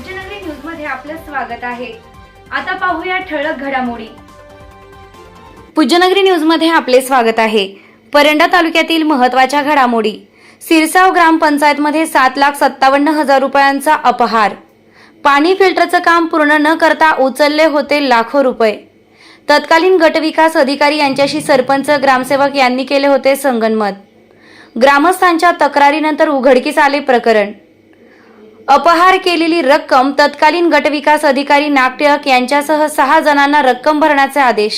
पूज्यनगरी न्यूजमध्ये आपलं स्वागत आहे. आता पाहूया ठळक घडामोडी. पूज्यनगरी न्यूजमध्ये आपले स्वागत आहे. परंडा तालुक्यातील महत्त्वाच्या घडामोडी. सिरसाव ग्रामपंचायतमध्ये सात लाख सत्तावन्न हजार रुपयांचा अपहार. पाणी फिल्टरचं काम पूर्ण न करता उचलले होते लाखो रुपये. तत्कालीन गटविकास अधिकारी यांच्याशी सरपंच ग्रामसेवक यांनी केले होते संगनमत. ग्रामस्थांच्या तक्रारीनंतर उघडकीस आले प्रकरण. अपहार केलेली रक्कम तत्कालीन गटविकास अधिकारी नागटिळक यांच्यासह सहा जणांना रक्कम भरण्याचे आदेश.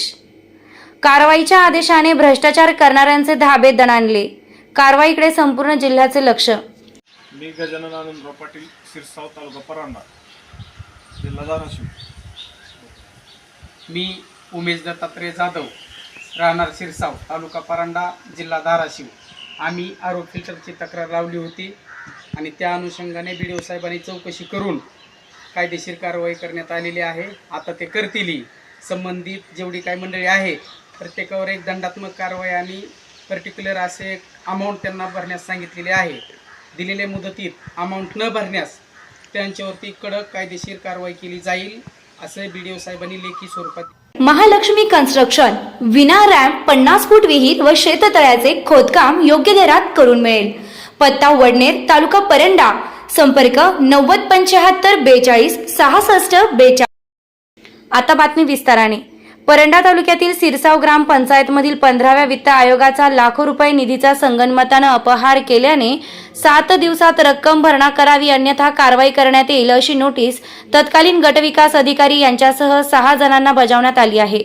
कारवाईच्या आदेशाने भ्रष्टाचार करणाऱ्यांचे धाबे दणाणले. कारवाईकडे संपूर्ण जिल्ह्याचे लक्ष. मी गजानन आनंदराव पाटील सिरसाव तालुका परांडा जिल्हा धाराशिव. मी उमेश दत्तात्रय जाधव राहणार शिरसाव तालुका परांडा जिल्हा धाराशिव. आम्ही आरो फिल्टरची तक्रार लावली होती. आणि त्या अनुषंगाने बी डी ओ साहेबांनी चौकशी करून कायदेशीर कारवाई करण्यात आलेली आहे. आता ते करतीलही संबंधित जेवढी काही मंडळी आहे प्रत्येकावर एक दंडात्मक कारवाई आणि पर्टिक्युलर असे एक अमाऊंट त्यांना भरण्यास सांगितलेले आहे. दिलेल्या मुदतीत अमाऊंट न भरण्यास त्यांच्यावरती कडक कायदेशीर कारवाई केली जाईल असं बी डी ओ साहेबांनी लेखी स्वरूपात महालक्ष्मी कन्स्ट्रक्शन विना रॅम्प पन्नास फूट विहीर व शेततळ्याचे खोदकाम योग्य दरात करून मिळेल. पत्ता वडनेर तालुका परंडा. संपर्क नव्वद पंच्याहत्तर बेचाळीस सहासष्ट बेचाळीस. आता बातमी विस्ताराने. परंडा तालुक्यातील सिरसाव ग्राम पंचायतमधील पंधराव्या वित्त आयोगाचा लाखो रुपये निधीचा संगनमतानं अपहार केल्याने सात दिवसात रक्कम भरणा करावी अन्यथा कारवाई करण्यात येईल अशी नोटीस तत्कालीन गटविकास अधिकारी यांच्यासह सहा जणांना बजावण्यात आली आहे.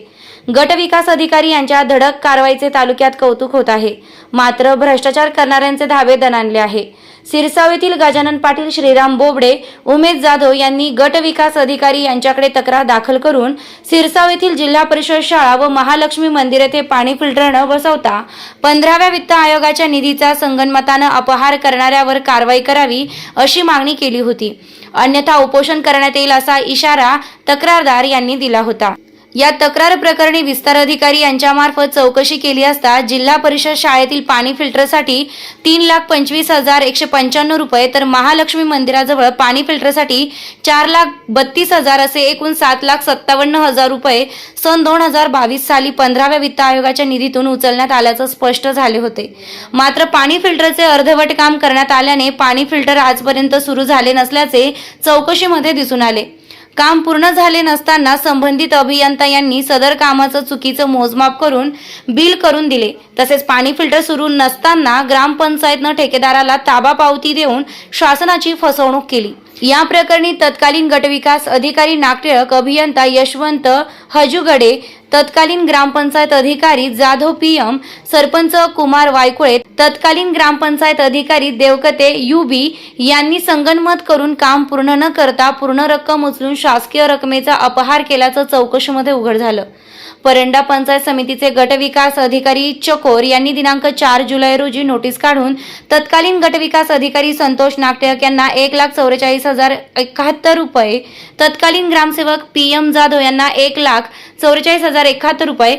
गट विकास अधिकारी यांच्या धडक कारवाईचे तालुक्यात कौतुक होत आहे. मात्र भ्रष्टाचार करणाऱ्यांचे धावे दणाणले आहे. सिरसाव येथील गजानन पाटील श्रीराम बोबडे उमेश जाधव यांनी गट विकास अधिकारी यांच्याकडे तक्रार दाखल करून सिरसाव येथील जिल्हा परिषद शाळा व महालक्ष्मी मंदिर येथे पाणी फिल्टर न बसवता पंधराव्या वित्त आयोगाच्या निधीचा संगनमतानं अपहार करणाऱ्यावर कारवाई करावी अशी मागणी केली होती. अन्यथा उपोषण करण्यात येईल असा इशारा तक्रारदार यांनी दिला होता. या तक्रार प्रकरणी विस्तार अधिकारी यांच्यामार्फत चौकशी केली असता जिल्हा परिषद शाळेतील पाणी फिल्टरसाठी तीन लाख पंचवीस हजार एकशे पंच्याण्णव रुपये तर महालक्ष्मी मंदिराजवळ पाणी फिल्टरसाठी चार लाख बत्तीस हजार असे एकूण सात लाख सत्तावन्न हजार रुपये सन दोन हजार बावीस साली पंधराव्या वित्त आयोगाच्या निधीतून उचलण्यात आल्याचं स्पष्ट झाले होते. मात्र पाणी फिल्टरचे अर्धवट काम करण्यात आल्याने पाणी फिल्टर आजपर्यंत सुरू झाले नसल्याचे चौकशीमध्ये दिसून आले. काम पूर्ण झाले नसताना संबंधित अभियंता यांनी सदर कामाचं चुकीचं मोजमाप करून बिल करून दिले. तसेच पाणी फिल्टर सुरू नसताना ग्रामपंचायतनं ठेकेदाराला ताबा पावती देऊन शासनाची फसवणूक केली. या प्रकरणी तत्कालीन गटविकास अधिकारी नागटिळक अभियंता यशवंत हजुगडे तत्कालीन ग्रामपंचायत अधिकारी जाधव पीएम सरपंच कुमार वायकुळे तत्कालीन ग्रामपंचायत अधिकारी देवकते युबी यांनी संगनमत करून काम पूर्ण न करता पूर्ण रक्कम उचलून शासकीय रकमेचा अपहार केल्याचं चौकशीमध्ये उघड झालं. परंडा पंचायत समितीचे गटविकास अधिकारी चकोर यांनी दिनांक चार जुलै रोजी नोटीस काढून तत्कालीन गटविकास अधिकारी संतोष नागटिळक यांना एक लाख चौवेचाळीस हजार एकाहत्तर रुपये. तत्कालीन ग्रामसेवक पी एम जाधव यांना एक लाख चौवेचाळीस हजार एकाहत्तर रुपये.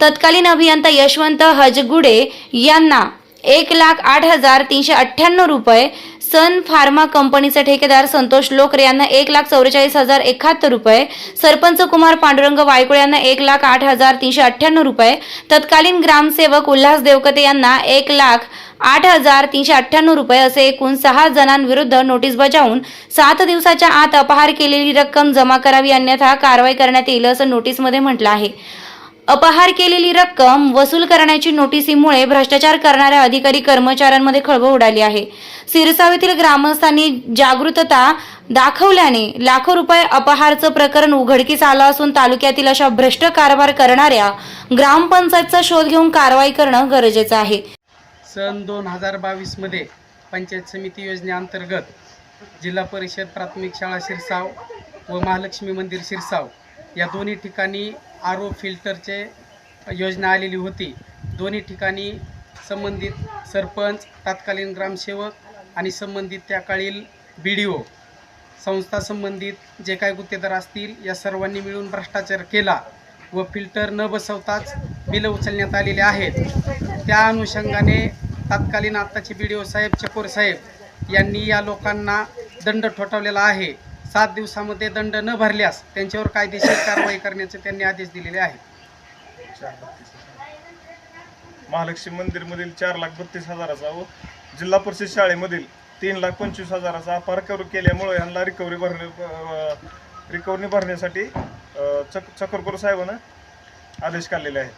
तत्कालीन अभियंता यशवंत हजगुडे यांना एक लाख आठ हजार तीनशे अठ्ठ्याण्णव रुपये. सन फार्मा कंपनीचे ठेकेदार संतोष लोकरे यांना एक लाख चौवेचाळीस हजार एकाहत्तर रुपये. सरपंच कुमार पांडुरंग वायकुळे यांना एक लाख आठ हजार तीनशे अठ्ठ्याण्णव रुपये. तत्कालीन ग्रामसेवक उल्हास देवकते यांना एक लाख आठ हजार तीनशे अठ्ठ्याण्णव रुपये असे एकूण सहा जणांविरुद्ध नोटीस बजावून सात दिवसाच्या आत अपहार केलेली रक्कम जमा करावी अन्यथा कारवाई करण्यात येईल असं नोटीसमध्ये म्हटलं आहे. अपहार केलेली रक्कम वसूल करण्याची नोटिसीमुळे भ्रष्टाचार करणाऱ्या अधिकारी कर्मचाऱ्यांमध्ये खळबळ उडाली आहे. सिरसाव येथील ग्रामस्थांनी जागृतता दाखवल्याने लाखो रुपये अपहारचं प्रकरण उघडकीस आलं असून तालुक्यातील अशा भ्रष्ट कारभार करणाऱ्या ग्रामपंचायतचा शोध घेऊन कारवाई करणं गरजेचं आहे. सन दोन हजार बावीसमध्ये पंचायत समिती योजनेअंतर्गत जिल्हा परिषद प्राथमिक शाळा शिरसाव व महालक्ष्मी मंदिर शिरसाव या दोन्ही ठिकाणी आर ओ फिल्टरचे योजना आलेली होती. दोन्ही ठिकाणी संबंधित सरपंच तत्कालीन ग्रामसेवक आणि संबंधित त्या काळील बी डी ओ संस्था संबंधित जे काही गुत्तेदार असतील या सर्वांनी मिळून भ्रष्टाचार केला व फिल्टर न बसवताच बिलं उचलण्यात आलेले आहेत. त्या अनुषंगाने तत्कालीन आत्ताचे बी डी ओ साहेब चकोर साहेब यांनी या लोकांना दंड ठोठावलेला आहे. सात दिवसामध्ये दंड न भरल्यास त्यांच्यावर कायदेशीर कारवाई करण्याचे त्यांनी आदेश दिलेले आहेत. महालक्ष्मी मंदिरमधील चार लाख बत्तीस हजाराचा व जिल्हा परिषद शाळेमधील तीन लाख पंचवीस हजाराचा अपार कर केल्यामुळे ह्यांना रिकव्हरी भरणे रिकव्हरी भरण्यासाठी चक चक्रकर साहेबांना आदेश काढलेले आहेत.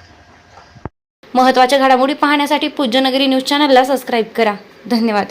महत्त्वाच्या घडामोडी पाहण्यासाठी पूज्यनगरी न्यूज चॅनलला सबस्क्राईब करा. धन्यवाद.